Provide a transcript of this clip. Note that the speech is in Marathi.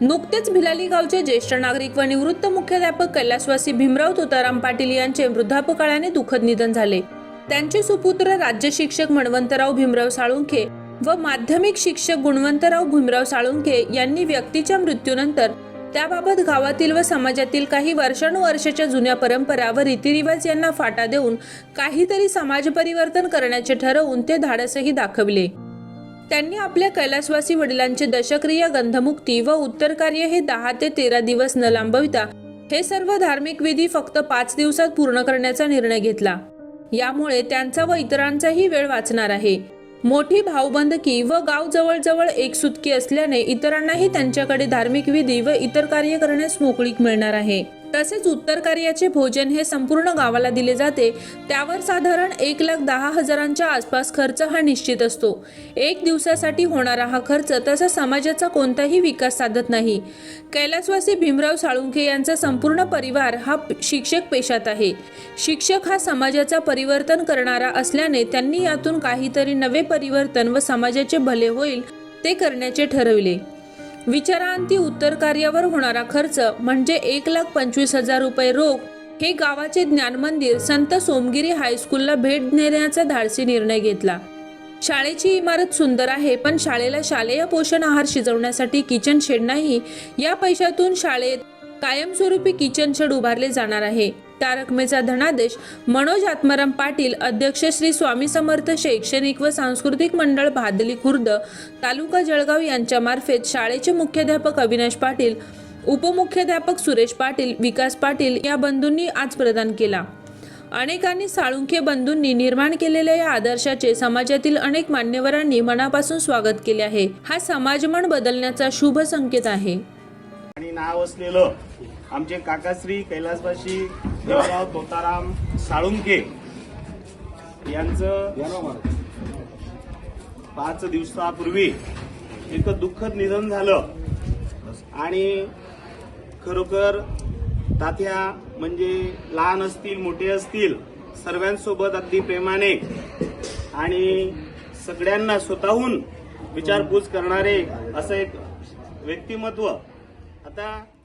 नुकतेच भिलाली गावचे ज्येष्ठ नागरिक व निवृत्त मुख्याध्यापक कैलासवासी भीमराव तुताराम पाटील यांचे वृद्धापकाळाने दुःखद निधन झाले. त्यांचे सुपुत्र राज्य शिक्षक मणवंतराव भीमराव साळुंखे व माध्यमिक शिक्षक गुणवंतराव भीमराव साळुंखे यांनी व्यक्तीच्या मृत्यूनंतर त्याबाबत गावातील व समाजातील काही वर्षानुवर्षाच्या जुन्या परंपरा व रीतिरिवाज यांना फाटा देऊन काहीतरी समाज परिवर्तन करण्याचे ठरवून ते धाडसही दाखवले. त्यांनी आपल्या कैलासवासी वडिलांचे दशक्रिया गंधमुक्ती व उत्तर कार्य हे दहा ते तेरा दिवस न लांबविता हे सर्व धार्मिक विधी फक्त पाच दिवसात पूर्ण करण्याचा निर्णय घेतला. यामुळे त्यांचा व इतरांचाही वेळ वाचणार आहे. मोठी भावबंदकी व गाव जवळजवळ एक सुतकी असल्याने इतरांनाही त्यांच्याकडे धार्मिक विधी व इतर कार्य करण्यास मोकळीक मिळणार आहे. तसेच उत्तर कार्याचे भोजन हे संपूर्ण गावाला दिले जाते. त्यावर साधारण एक लाख दहा हजारांच्या आसपास खर्च हा निश्चित असतो. एक दिवसासाठी होणारा हा खर्च तसा समाजाचा कोणताही विकास साधत नाही. कैलासवासी भीमराव साळुंखे यांचा संपूर्ण परिवार हा शिक्षक पेशात आहे. शिक्षक हा समाजाचा परिवर्तन करणारा असल्याने त्यांनी यातून काहीतरी नवे परिवर्तन व समाजाचे भले होईल ते करण्याचे ठरविले. विचारांती उत्तर कार्यावर होणारा खर्च म्हणजे एक लाख पंचवीस हजार रुपये रोख हे गावाचे ज्ञान मंदिर संत सोमगिरी हायस्कूलला भेट देण्याचा धाडसी निर्णय घेतला. शाळेची इमारत सुंदर आहे पण शाळेला शालेय पोषण आहार शिजवण्यासाठी किचन शेड नाही. या पैशातून शाळेत कायमस्वरूपी किचन शेड उभारले जाणार आहे. त्या रकमेचा धनादेश मनोज आत्माराम पाटील अध्यक्ष श्री स्वामी समर्थ शैक्षणिक व सांस्कृतिक मंडळ भादली खुर्द तालुका जळगाव यांच्यामार्फत शाळेचे मुख्याध्यापक अविनाश पाटील उपमुख्याध्यापक सुरेश पाटील विकास पाटील या बंधूंनी आज प्रदान केला. अनेकांनी साळुंखे बंधूंनी निर्माण केलेल्या या आदर्शाचे समाजातील अनेक मान्यवरांनी मनापासून स्वागत केले आहे. हा समाजमन बदलण्याचा शुभ संकेत आहे. आणि नाव असलेलं आमचे काकाश्री कैलासवाशी देवराव तोताराम साळुंके यांचं पाच दिवसापूर्वी एक दुःखद निधन झालं. आणि खरोखर तात्या म्हणजे लहान असतील मोठे असतील सर्वांसोबत अगदी प्रेमाने आणि सगळ्यांना स्वतःहून विचारपूस करणारे असं एक व्यक्तिमत्व 好的。